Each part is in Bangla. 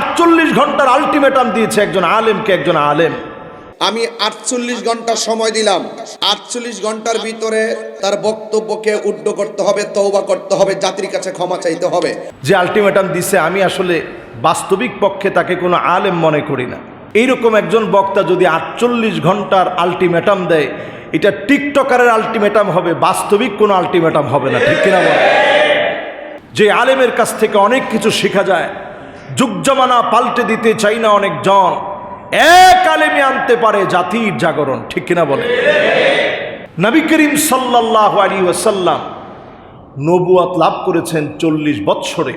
আটচল্লিশ ঘণ্টার আলটিমেটাম দিয়েছে একজন আলেমকে একজন আলেম। আমি আটচল্লিশ ঘণ্টা সময় দিলাম। আটচল্লিশ ঘণ্টার ভিতরে তার বক্তব্যকে উড্ড করতে হবে তৌবা করতে হবে জাতির কাছে ক্ষমা চাইতে হবে। যে আলটিমেটাম দিছে আমি আসলে বাস্তবিক পক্ষে তাকে কোনো আলেম মনে করি না। এইরকম একজন বক্তা যদি আটচল্লিশ ঘণ্টার আলটিমেটাম দেয় এটা টিকটকারের আলটিমেটাম হবে বাস্তবিক কোনো আলটিমেটাম হবে না ঠিক কিনা বলে? যে আলেমের কাছ থেকে অনেক কিছু শেখা যায় যুগ জমানা পাল্টে দিতে চাই না অনেকজন। এক আলেমে আনতে পারে জাতির জাগরণ, ঠিক কিনা বলে নবী করিম সাল্লাহ আলী ওয়াসাল্লাম নবুয়াত লাভ করেছেন চল্লিশ বৎসরে।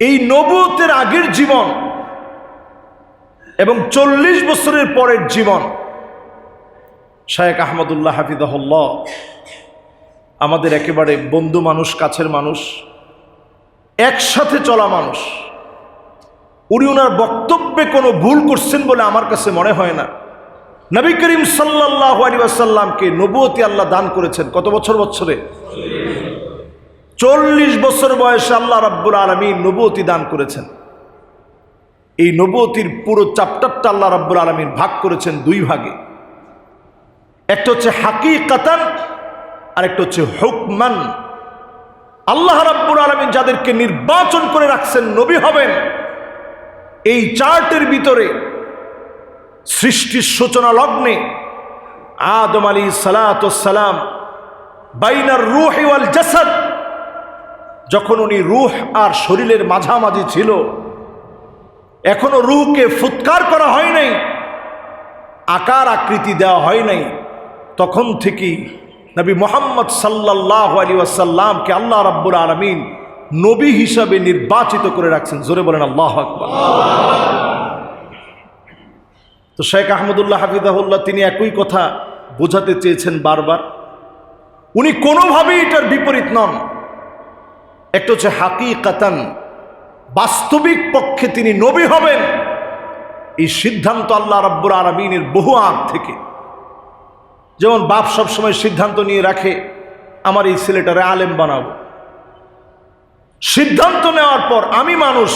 এই নবুয়তের আগের জীবন এবং চল্লিশ বছরের পরের জীবন শায়েক আহমদুল্লাহ হাফিদাহুল্লাহ আমাদের একেবারে বন্ধু মানুষ, কাছের মানুষ একসাথে চলা মানুষ। উনি ওনার বক্তব্যে কোনো ভুল করছেন বলে আমার কাছে মনে হয় না। নবী করিম সাল্লাহ আলী আসাল্লামকে আল্লাহ দান করেছেন। কত বছর বছরে? চল্লিশ বছর বয়সে আল্লাহ রাব্বুল আলমী নবুয়তি দান করেছেন। এই নবুয়তির পুরো চাপ্টারটা আল্লাহ রাব্বুল আলমীর ভাগ করেছেন দুই ভাগে। একটা হচ্ছে হাকি কাতান আর একটা হচ্ছে হুকমান। আল্লাহ রাব্বুল আলমিন যাদেরকে নির্বাচন করে রাখছেন নবী হবেন, এই চার্টের ভিতরে সৃষ্টির সূচনা লগ্নে আদম আলী সালাতাম বাইনার রুহ ওয়াল জাসাদ, যখন উনি রুহ আর শরীরের মাঝামাঝি ছিল, এখনও রুহকে ফুৎকার করা হয় নাই, আকার আকৃতি দেওয়া হয় নাই, তখন থেকেই নবী মোহাম্মদ সাল্লাহ আলী ওয়াসাল্লামকে আল্লাহ রাব্বুল আলমিন নবী হিসাবে নির্বাচিত করে রাখছেন। জোরে বলেন আল্লাহ আকবার। তো শেখ আহমদুল্লাহ হাফিজাহুল্লাহ তিনি একই কথা বোঝাতে চেয়েছেন বারবার। উনি কোনোভাবেই এটার বিপরীত নন। একটা হচ্ছে হাকি কাতান বাস্তবিক পক্ষে তিনি নবী হবেন। এই সিদ্ধান্ত আল্লাহ রাব্বুর আলমিনের বহু আগ থেকে। যেমন বাপ সবসময় সিদ্ধান্ত নিয়ে রাখে, আমার এই ছেলেটারে আলেম বানাবো। সিদ্ধান্ত নেওয়ার পর আমি মানুষ,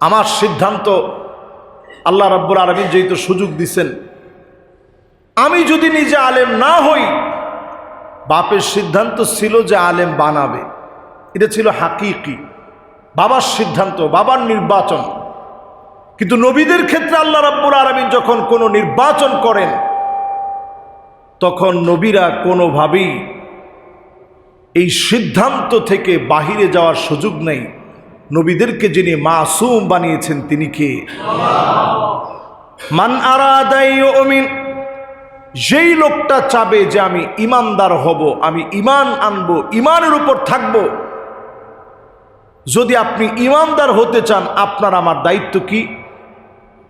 আমার সিদ্ধান্ত আল্লাহ রাব্বুর আলমিন যেহেতু সুযোগ দিছেন, আমি যদি নিজে আলেম না হই, বাপের সিদ্ধান্ত ছিল যে আলেম বানাবে। এটা ছিল হাকিকি, বাবার সিদ্ধান্ত, বাবার নির্বাচন। কিন্তু নবীদের ক্ষেত্রে আল্লাহ রাব্বুর আলমিন যখন কোনো নির্বাচন করেন তখন নবীরা কোনোভাবেই এই সিদ্ধান্ত থেকে বাহিরে যাওয়ার সুযোগ নেই। নবীদেরকে যিনি মাসুম বানিয়েছেন, তিনি কে? মান আরাদাইমিন যেই লোকটা চাবে যে আমি ইমানদার হব, আমি ইমান আনব, ইমানের উপর থাকব। যদি আপনি ইমানদার হতে চান, আপনার আমার দায়িত্ব কি?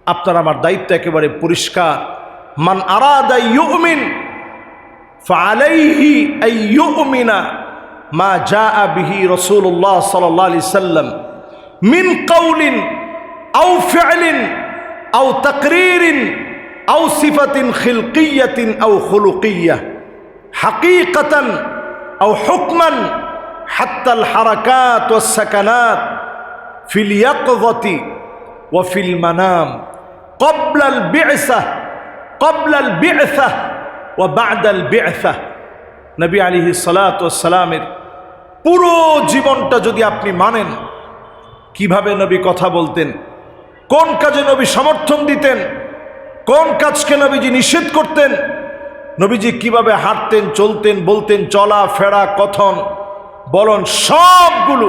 আপনার আমার দায়িত্ব একেবারে পরিষ্কার। মান فعليه أن يؤمن ما جاء به رسول الله صلى الله عليه وسلم من قول أو فعل أو تقرير أو صفة خلقية أو خلقية حقيقة أو حكما حتى الحركات والسكنات في اليقظة وفي المنام قبل البعثة قبل البعثة ও বাদাল বেআসা, নবী আলিহি সালামের পুরো জীবনটা যদি আপনি মানেন, কীভাবে নবী কথা বলতেন, কোন কাজে নবী সমর্থন দিতেন, কোন কাজকে নবীজি নিষেধ করতেন, নবীজি কীভাবে হাঁটতেন, চলতেন, বলতেন, চলা, ফেরা, কথন, বলন, সবগুলো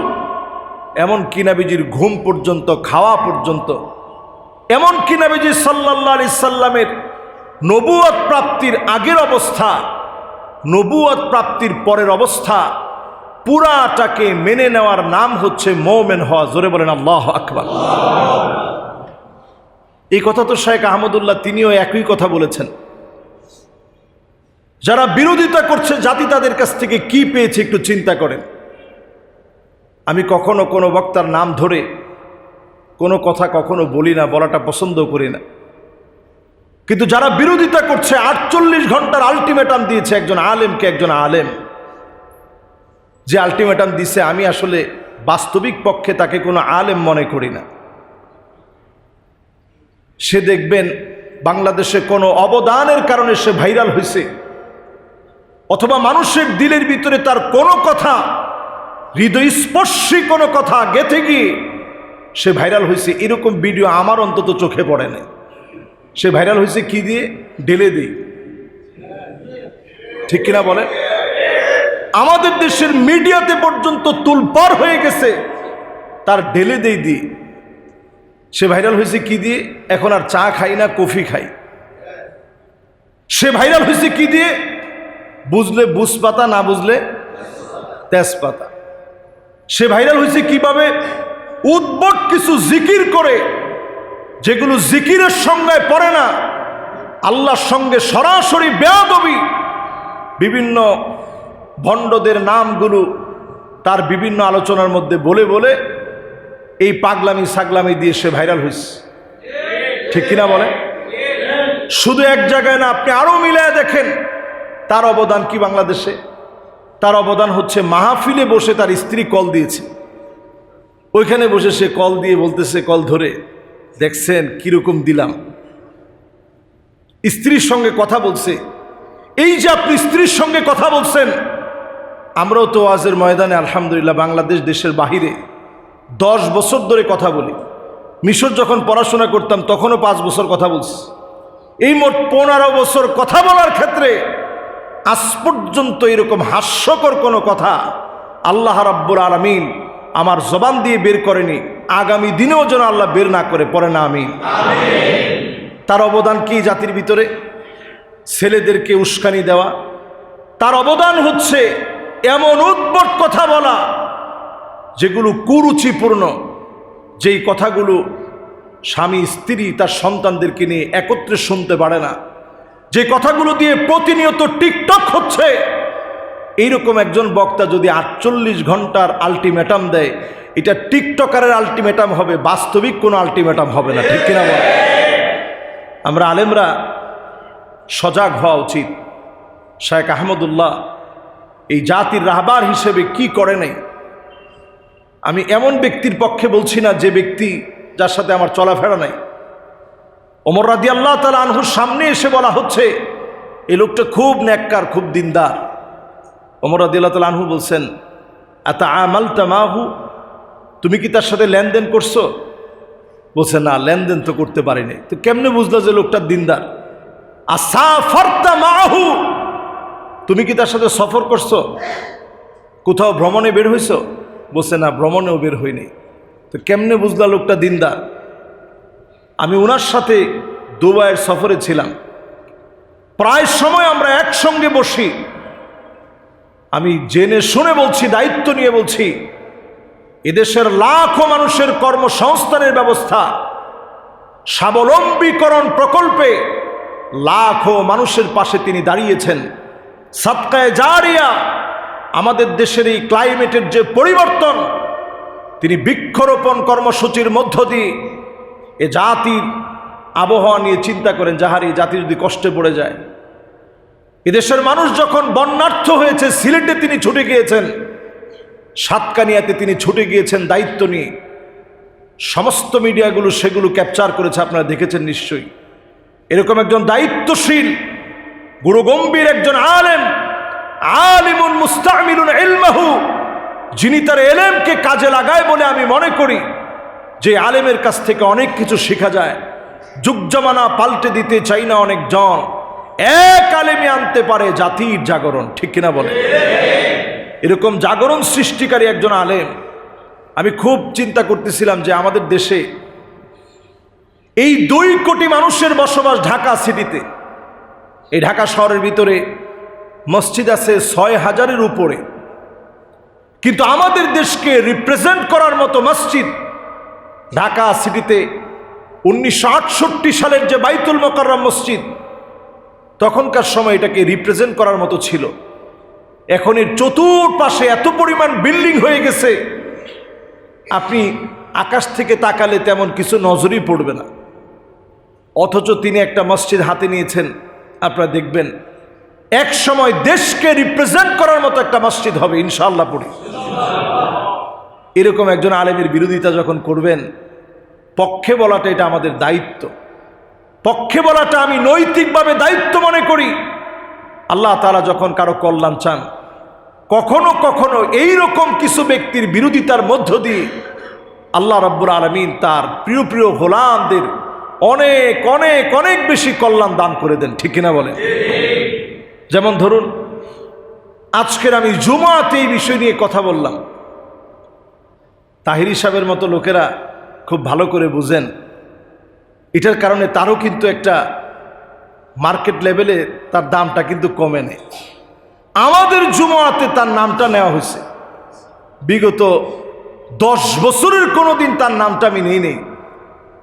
এমন কি নাবিজির ঘুম পর্যন্ত, খাওয়া পর্যন্ত এমন কি নাবিজি সাল্লাহ আলি সাল্লামের নবুয়াত প্রাপ্তির আগের অবস্থা নবুয়াত প্রাপ্তির পরের অবস্থা পুরাটাকে মেনে নেওয়ার নাম হচ্ছে মৌমেন হওয়া। জোরে বলেন, আল্লাহ আকবর। এই কথা তো শেখ আহমদুল্লাহ তিনিও একই কথা বলেছেন। যারা বিরোধিতা করছে, জাতি তাদের কাছ থেকে কি পেয়েছে একটু চিন্তা করেন। আমি কখনো কোনো বক্তার নাম ধরে কোনো কথা কখনো বলি না, বলাটা পছন্দ করি না। কিন্তু যারা বিরোধিতা করছে, আটচল্লিশ ঘণ্টার আলটিমেটাম দিয়েছে একজন আলেমকে একজন আলেম। যে আলটিমেটাম দিছে, আমি আসলে বাস্তবিক পক্ষে তাকে কোনো আলেম মনে করি না। সে দেখবেন, বাংলাদেশে কোনো অবদানের কারণে সে ভাইরাল হয়েছে অথবা মানুষের দিলের ভিতরে তার কোনো কথা, হৃদয়স্পর্শী কোনো কথা গেথে গিয়ে সে ভাইরাল হয়েছে এরকম ভিডিও আমার অন্তত চোখে পড়ে না সে ভাইরাল হয়েছে কি দিয়ে? ঢেলে দিই ঠিক কিনা বলেন? আমাদের দেশের মিডিয়াতে পর্যন্ত তুলপার হয়ে গেছে তার ঢেলে দেই দিয়ে। সে ভাইরাল হয়েছে কি দিয়ে? এখন আর চা খাই না, কফি খাই। সে ভাইরাল হয়েছে কি দিয়ে? বুঝলে বুঝপাতা, না বুঝলে তেজপাতা। সে ভাইরাল হয়েছে কীভাবে? উদ্ভট কিছু জিকির করে যেগুলো জিকিরের সঙ্গে পড়ে না, আল্লাহর সঙ্গে সরাসরি বেয়াদবি, বিভিন্ন ভণ্ডদের নামগুলো তার বিভিন্ন আলোচনার মধ্যে বলে বলে এই পাগলামি সাগলামি দিয়ে সে ভাইরাল হয়েছে। ঠিক কিনা বলে শুধু এক জায়গায় না, আপনি আরও মিলায় দেখেন, তার অবদান কি বাংলাদেশে? তার অবদান হচ্ছে মাহফিলে বসে তার স্ত্রী কল দিয়েছে। ওইখানে বসে সে কল দিয়ে বলতেছে, কল ধরে। দেখছেন কীরকম দিলাম। স্ত্রীর সঙ্গে কথা বলছে। এই যে আপনি স্ত্রীর সঙ্গে কথা বলছেন, আমরাও তো আজের ময়দানে, আলহামদুলিল্লাহ, বাংলাদেশ দেশের বাহিরে দশ বছর ধরে কথা বলি। মিশর যখন পড়াশোনা করতাম, তখনও পাঁচ বছর কথা বলছি। এই মোট পনেরো বছর কথা বলার ক্ষেত্রে আজ পর্যন্ত এরকম হাস্যকর কোনো কথা আল্লাহ রাব্বুল আলমিন আমার জবান দিয়ে বের করেনি। আগামী দিনেও যেন আল্লাহ বের না করে পরে না আমি তার অবদান কি জাতির ভিতরে? ছেলেদেরকে উস্কানি দেওয়া। তার অবদান হচ্ছে এমন উদ্ভট কথা বলা, যেগুলো কুরুচিপূর্ণ। যেই কথাগুলো স্বামী, স্ত্রী, তার সন্তানদেরকে নিয়ে একত্রে শুনতে পারে না। যে কথাগুলো দিয়ে প্রতিনিয়ত টিকটক হচ্ছে। এইরকম একজন বক্তা যদি আটচল্লিশ ঘণ্টার আলটিমেটাম দেয় এটা টিকটকারের আলটিমেটাম হবে, বাস্তবিক কোনো আলটিমেটাম হবে না, ঠিক কিনা বলে? আমরা আলেমরা সজাগ হওয়া উচিত। শায়েক আহমদুল্লাহ এই জাতির রাহবার হিসেবে কি করে নাই? আমি এমন ব্যক্তির পক্ষে বলছি না যে ব্যক্তি যার সাথে আমার চলাফেরা নাই। ওমর রাদি আল্লাহ তালা আনহুর সামনে এসে বলা হচ্ছে এই লোকটা খুব ন্যাক্কার, খুব দিনদার। ওমর রাদি আল্লাহ তালা আনহু বলছেন এত আমাল তামাহু তুমি কি তার সাথে লেনদেন করছ? বলছে, না, লেনদেন তো করতে পারিনি। তো কেমনে বুঝলো যে লোকটা দিনদার? আসাফারতা মাহু। তুমি কি তার সাথে সফর করছ? কোথাও ভ্রমণে বের হইছো? বলছে, না, ভ্রমণেও বের হইনি। তো কেমনে বুঝলা লোকটা দিনদার? আমি ওনার সাথে দুবাইয়ের সফরে ছিলাম। প্রায় সময় আমরা একসঙ্গে বসি। আমি জেনে শুনে বলছি, দায়িত্ব নিয়ে বলছি এদেশের লাখো মানুষের কর্মসংস্থানের ব্যবস্থা, স্বাবলম্বীকরণ প্রকল্পে লাখো মানুষের পাশে তিনি দাঁড়িয়েছেন। সৎকায় জারিয়া আমাদের দেশের এই ক্লাইমেটের যে পরিবর্তন, তিনি বৃক্ষরোপণ কর্মসূচির মধ্য দিয়ে এ জাতির আবহাওয়া নিয়ে চিন্তা করেন, যাহার এই জাতি যদি কষ্টে পড়ে যায়। এদেশের মানুষ যখন বন্যার্থ হয়েছে, সিলেটে তিনি ছুটে গিয়েছেন। সাতকানিয়াতে তিনি ছুটে গিয়েছেন দায়িত্ব নিয়ে। সমস্ত মিডিয়াগুলো সেগুলো ক্যাপচার করেছে, আপনারা দেখেছেন নিশ্চয়ই। এরকম একজন দায়িত্বশীল, গুরুগম্ভীর একজন আলেম, আলিমুন মুস্তামিলুন এলমাহু যিনি তার এলেমকে কাজে লাগায় বলে আমি মনে করি যে আলেমের কাছ থেকে অনেক কিছু শেখা যায়। যুগ জমানা পাল্টে দিতে চাই না অনেক জন। এক আলেমে আনতে পারে জাতির জাগরণ, ঠিক কিনা বলে এরকম জাগরণ সৃষ্টিকারী একজন আলেম। আমি খুব চিন্তা করতেছিলাম যে আমাদের দেশে এই দুই কোটি মানুষের বসবাস ঢাকা সিটিতে। এই ঢাকা শহরের ভিতরে মসজিদ আছে ছয় হাজারের উপরে। কিন্তু আমাদের দেশকে রিপ্রেজেন্ট করার মতো মসজিদ ঢাকা সিটিতে উনিশশো আটষট্টি সালের যে বাইতুল মোকাররম মসজিদ, তখনকার সময় এটাকে রিপ্রেজেন্ট করার মতো ছিল। এখন এর চতুর্পাশে এত পরিমাণ বিল্ডিং হয়ে গেছে। আপনি আকাশ থেকে তাকালে তেমন কিছু নজরই পড়বে না। অথচ তিনি একটা মসজিদ হাতে নিয়েছেন। আপনারা দেখবেন, এক সময় দেশকে রিপ্রেজেন্ট করার মতো একটা মসজিদ হবে ইনশাল্লাহ এরকম একজন আলেমের বিরোধিতা যখন করবেন, পক্ষে বলাটা এটা আমাদের দায়িত্ব। পক্ষে বলাটা আমি নৈতিকভাবে দায়িত্ব মনে করি। আল্লাহ তালা যখন কারও কল্যাণ চান কখনো কখনো এই রকম কিছু ব্যক্তির বিরোধিতার মধ্য দিয়ে আল্লাহ রব্বুর আলমিন তার প্রিয় প্রিয় গোলামদের অনেক অনেক অনেক বেশি কল্যাণ দান করে দেন, ঠিক কিনা বলেন? যেমন ধরুন, আজকের আমি জুমাতে এই বিষয় নিয়ে কথা বললাম। তাহির সাহেবের মতো লোকেরা খুব ভালো করে বুঝেন, এটার কারণে তারও কিন্তু একটা মার্কেট লেভেলে তার দামটা কিন্তু কমে নেই। আমাদের জুমাতে তার নামটা নেওয়া হয়েছে। বিগত দশ বছরের কোনো দিন তার নামটা আমি নেই নেই।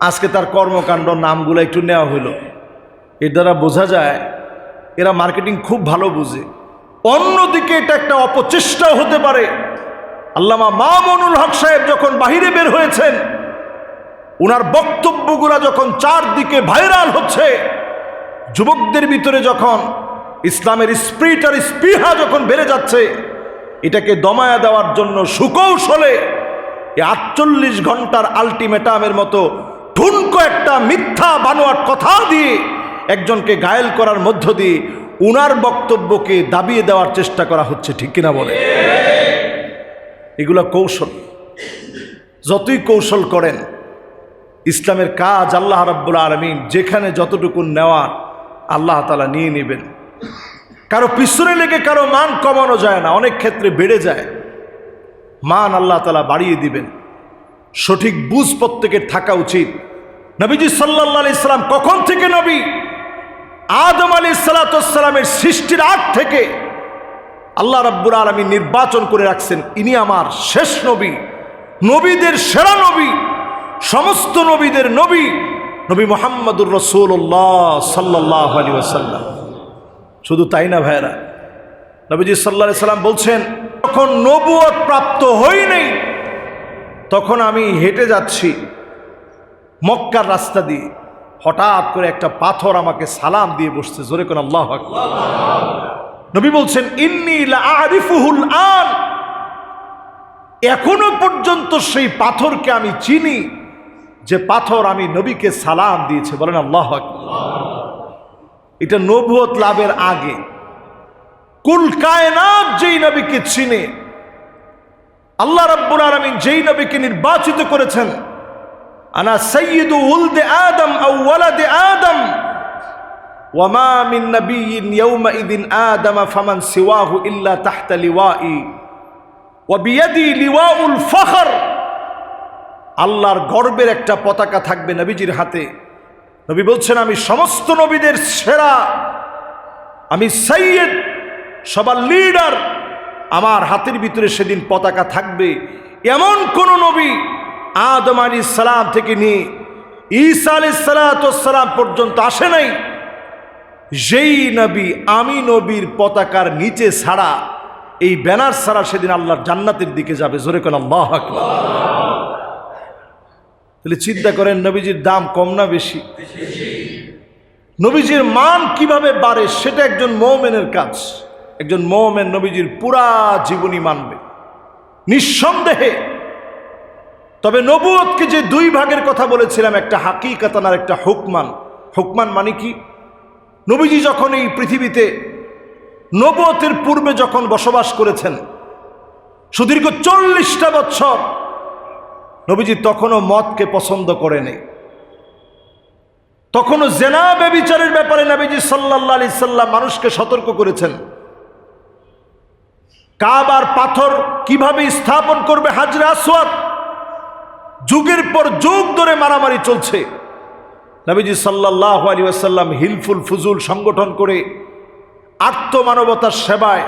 আজকে তার কর্মকাণ্ড নামগুলো একটু নেওয়া হলো। এর দ্বারা বোঝা যায়, এরা মার্কেটিং খুব ভালো বুঝে। অন্যদিকে এটা একটা অপচেষ্টা হতে পারে। আল্লামা মা মামুনুল হক সাহেব যখন বাহিরে বের হয়েছেন ওনার বক্তব্যগুলা যখন চারদিকে ভাইরাল হচ্ছে, যুবকদের ভিতরে যখন ইসলামের স্প্রিট আর স্পৃহা যখন বেড়ে যাচ্ছে, এটাকে দমায়া দেওয়ার জন্য সুকৌশলে আটচল্লিশ ঘণ্টার আলটিমেটামের মতো ঠুনকো একটা মিথ্যা বানোয়ার কথা দিয়ে একজনকে ঘায়েল করার মধ্য দিয়ে উনার বক্তব্যকে দাবিয়ে দেওয়ার চেষ্টা করা হচ্ছে, ঠিক কিনা বলে? এগুলো কৌশল। যতই কৌশল করেন, ইসলামের কাজ আল্লাহ রাব্বুল আলমিন যেখানে যতটুকু নেওয়া আল্লাহ তালা নিয়ে নেবেন। কারও পিছনে লেগে কারও মান কমানো যায় না, অনেক ক্ষেত্রে বেড়ে যায়। মান আল্লাহ তালা বাড়িয়ে দিবেন। সঠিক বুঝ প্রত্যেকের থাকা উচিত। নবীজি সাল্লাহ ইসলাম কখন থেকে নবী? আদম আলী সালাতামের সৃষ্টির আগ থেকে আল্লাহ রাব্বুর আলমী নির্বাচন করে রাখছেন, ইনি আমার শেষ নবী, নবীদের সেরা নবী, সমস্ত নবীদের নবী নবী মোহাম্মদুর রসুল্লাহ সাল্লাহ আলী ওসাল্লাম শুধু তাই না ভাইরা নবীজি সাল্লা সাল্লাম বলছেন তখন নবুয়ত প্রাপ্ত হই নেই, তখন আমি হেঁটে যাচ্ছি মক্কার রাস্তা দিয়ে। হঠাৎ করে একটা পাথর আমাকে সালাম দিয়ে বসছে, জোরে কোন আল্লাহ নবী বলছেন আরিফুহুল আন। এখনও পর্যন্ত সেই পাথরকে আমি চিনি, যে পাথর আমি নবীকে সালাম দিয়েছে। বলেন আল্লাহ আকবার। এটা নবুয়ত লাভের আগে। কুল কায়নাত যেই নবীকে চিনে, আল্লাহ রাব্বুল আলামিন যেই নবীকে নির্বাচিত করেছেন, আনা সাইয়্যিদু উলদে আদম আও ওয়ালাদে আদম ওয়ামা মিন নাবিয়্যিন ইয়াওমাইদিন আদম ফামান সিওয়াহু ইল্লা তাহতা লিওয়াই, ওয়া বিয়াদি লিওয়াউল ফখর। আল্লাহর গর্বের একটা পতাকা থাকবে নবীজির হাতে। নবী বলছেন, আমি সমস্ত নবীদের সেরা। আমি সৈয়দ, সবার লিডার আমার হাতের ভিতরে সেদিন পতাকা থাকবে। এমন কোন নবী আদম আলী সালাম থেকে নিয়ে ঈসা আলী সালাতাম পর্যন্ত আসে নাই। যেই নবী আমি নবীর পতাকার নিচে ছাড়া, এই ব্যানার ছাড়া সেদিন আল্লাহর জান্নাতের দিকে যাবে। জোরে কোন আল্লাহ আকবার। তাহলে চিন্তা করেন, নবীজির দাম কম না বেশি? নবীজির মান কীভাবে বাড়ে, সেটা একজন মৌমেনের কাজ। একজন মৌমেন নবীজির পুরা জীবনী মানবে। নিঃসন্দেহে। তবে নবুয়তকে যে দুই ভাগের কথা বলেছিলাম, একটা হাকিকাতান আর একটা হুকমান। হুকমান মানে কি? নবীজি যখন এই পৃথিবীতে নবতের পূর্বে যখন বসবাস করেছেন, সুদীর্ঘ চল্লিশটা বছর নবীজি তখনও মদকে পছন্দ করেনি। তখনও জেনা ব্যবিচারের ব্যাপারে নবীজি সাল্লাহ আলি সাল্লাম মানুষকে সতর্ক করেছেন। কাবার পাথর কীভাবে স্থাপন করবে হাজরা আসওয়াদ? যুগের পর যুগ ধরে মারামারি চলছে। নবীজি সাল্লাহ আলী আসাল্লাম হিলফুল ফুজুল সংগঠন করে আত্মমানবতার সেবায়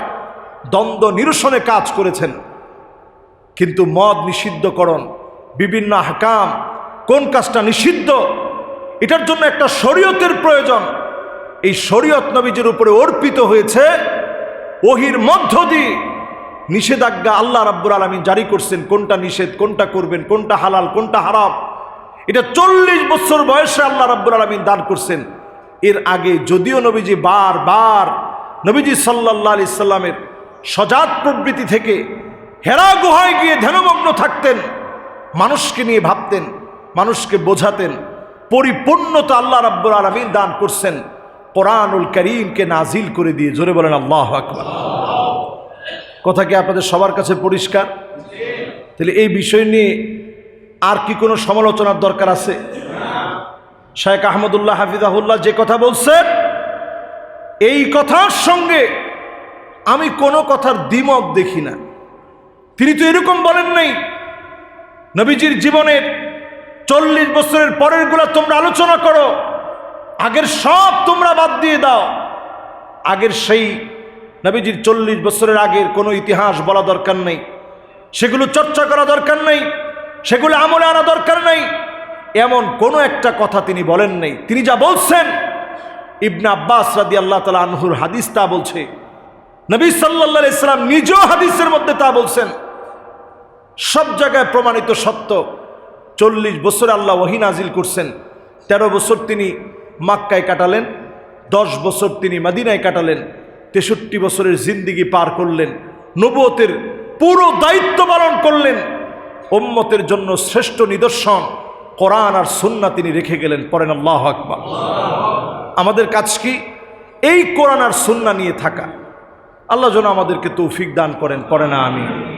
দ্বন্দ্ব নিরসনে কাজ করেছেন। কিন্তু মদ নিষিদ্ধকরণ বিভিন্ন হাকাম কোন কাজটা নিষিদ্ধ, এটার জন্য একটা শরীয়তের প্রয়োজন। এই শরীয়ত নবীজির উপরে অর্পিত হয়েছে ওহির মধ্য দিয়ে। নিষেধাজ্ঞা আল্লাহ রাব্বুর আলমী জারি করছেন, কোনটা নিষেধ, কোনটা করবেন, কোনটা হালাল, কোনটা হারাম। এটা চল্লিশ বছর বয়সে আল্লাহ রাব্বুর আলমিন দান করছেন। এর আগে যদিও নবীজি বার বার নবীজি সাল্লাহ আলি সাল্লামের সজাত প্রবৃত্তি থেকে হেরা গুহায় গিয়ে ধ্যানমগ্ন থাকতেন। মানুষকে নিয়ে ভাবতেন, মানুষকে বোঝাতেন, পরিপূর্ণতা আল্লাহ রাব্বুল আলমিন দান করছেন। কোরআনুল করিমকে নাজিল করে দিয়ে জোরে বলেন, আল্লাহ আকবার। কথা কি আপনাদের সবার কাছে পরিষ্কার? তাহলে এই বিষয় নিয়ে আর কি কোনো সমালোচনার দরকার আছে? শেখ আহমদুল্লাহ হাফিজাহুল্লাহ যে কথা বলছেন, এই কথার সঙ্গে আমি কোনো কথার দ্বিমত দেখি না। তিনি তো এরকম বলেন নাই নবীজির জীবনের চল্লিশ বছরের পরেরগুলা তোমরা আলোচনা করো। আগের সব তোমরা বাদ দিয়ে দাও। আগের সেই নবীজির চল্লিশ বছরের আগের কোনো ইতিহাস বলা দরকার নেই। সেগুলো চর্চা করা দরকার নেই। সেগুলো আমলে আনা দরকার নেই। এমন কোনো একটা কথা তিনি বলেন নেই। তিনি যা বলছেন, ইবনা আব্বাস রাদি আল্লাহ তালা আনহুর হাদিস তা বলছে। নবী সাল্লা ইসলাম নিজেও হাদিসের মধ্যে তা বলছেন। সব জায়গায় প্রমাণিত সত্য। চল্লিশ বছর আল্লাহ ওহিন নাজিল করছেন। ১৩ বছর তিনি মাক্কায় কাটালেন। দশ বছর তিনি মাদিনায় কাটালেন। তেষট্টি বছরের জিন্দিগি পার করলেন। নবতের পুরো দায়িত্ব পালন করলেন। ওম্মতের জন্য শ্রেষ্ঠ নিদর্শন কোরআন আর সুন্না তিনি রেখে গেলেন। পরেন আল্লাহ আকবার। আমাদের কাজ কি? এই কোরআন আর সুন্না নিয়ে থাকা। আল্লাহ যেন আমাদেরকে তৌফিক দান করেন। করে না আমি